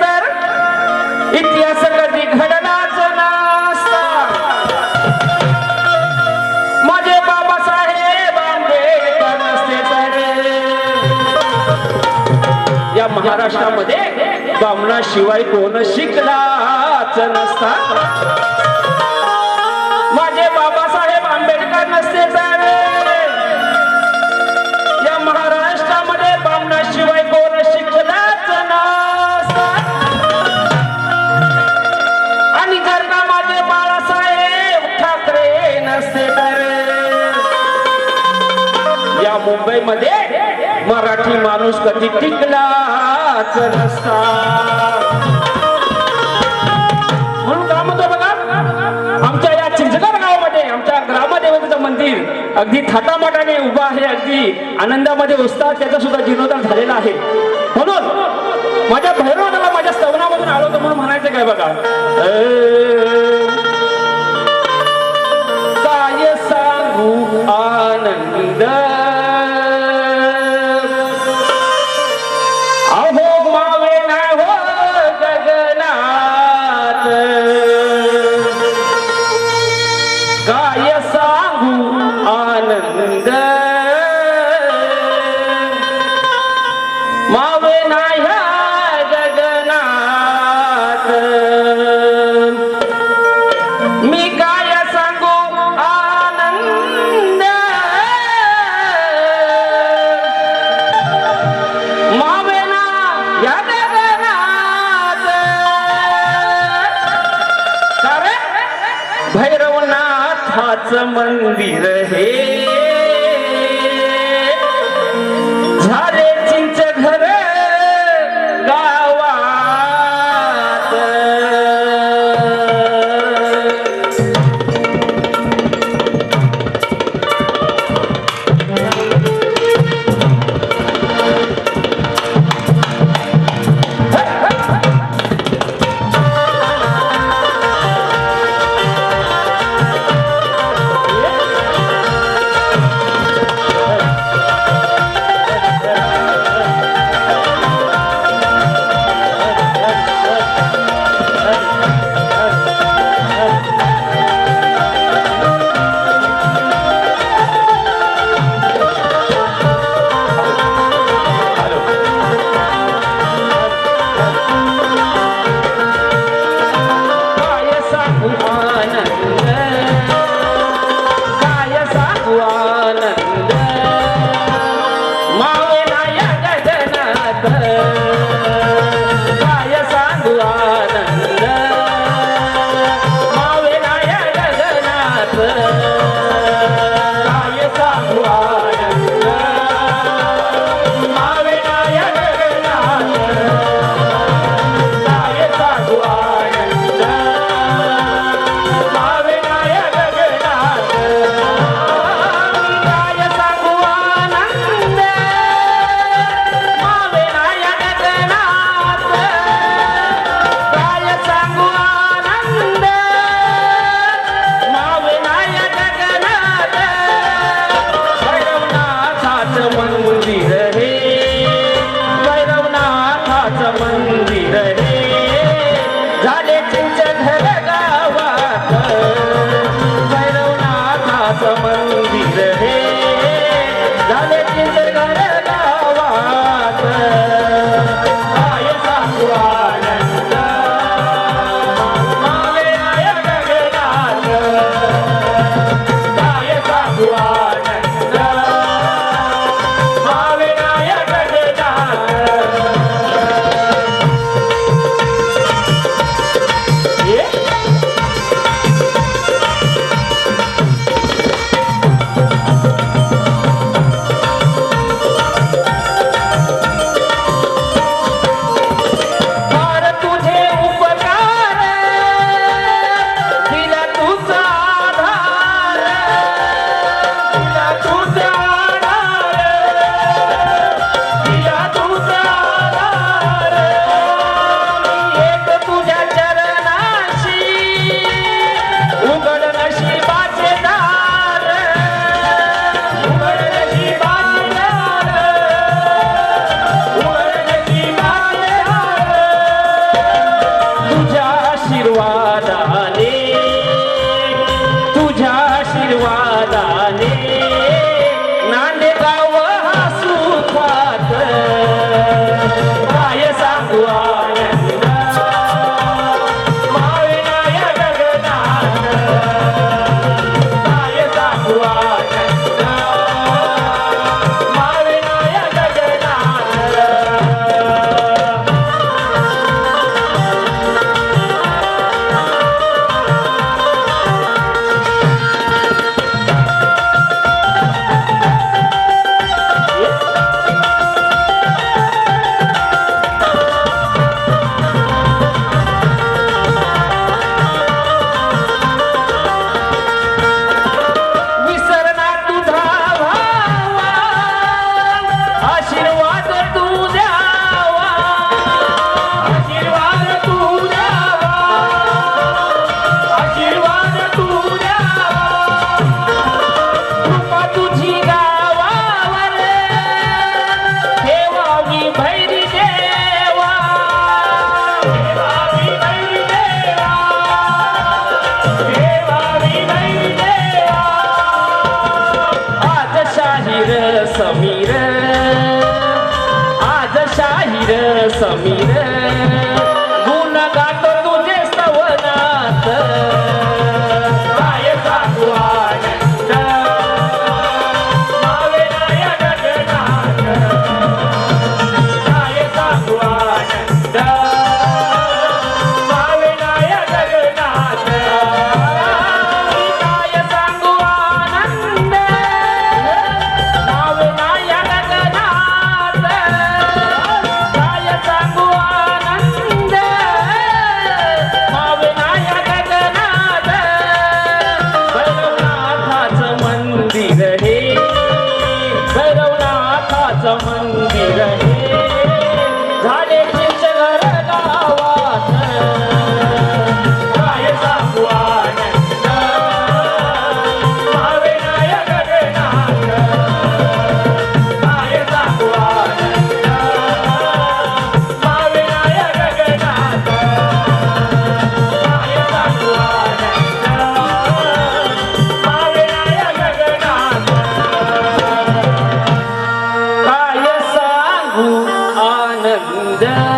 तर इतिहास कधी घडलाच नसता माझे बाबासाहेब आंबेडकर नसते तर या महाराष्ट्रामध्ये बामणाशिवाय कोण शिकलाच नसता. माझे बाबासाहेब आंबेडकर नसते तर माणूस कधी टिकलाच नसता म्हणून काय म्हणतो बघा आमच्या या चिंचगड गावामध्ये आमच्या ग्रामदेवतेचं मंदिर अगदी थाटामाटाने उभं आहे अगदी आनंदामध्ये उत्साह त्याचा सुद्धा जीर्णोद्धार झालेला आहे. म्हणून भैरवनाथाच मंदिर हे. Samira, Samira. Miranda Alemde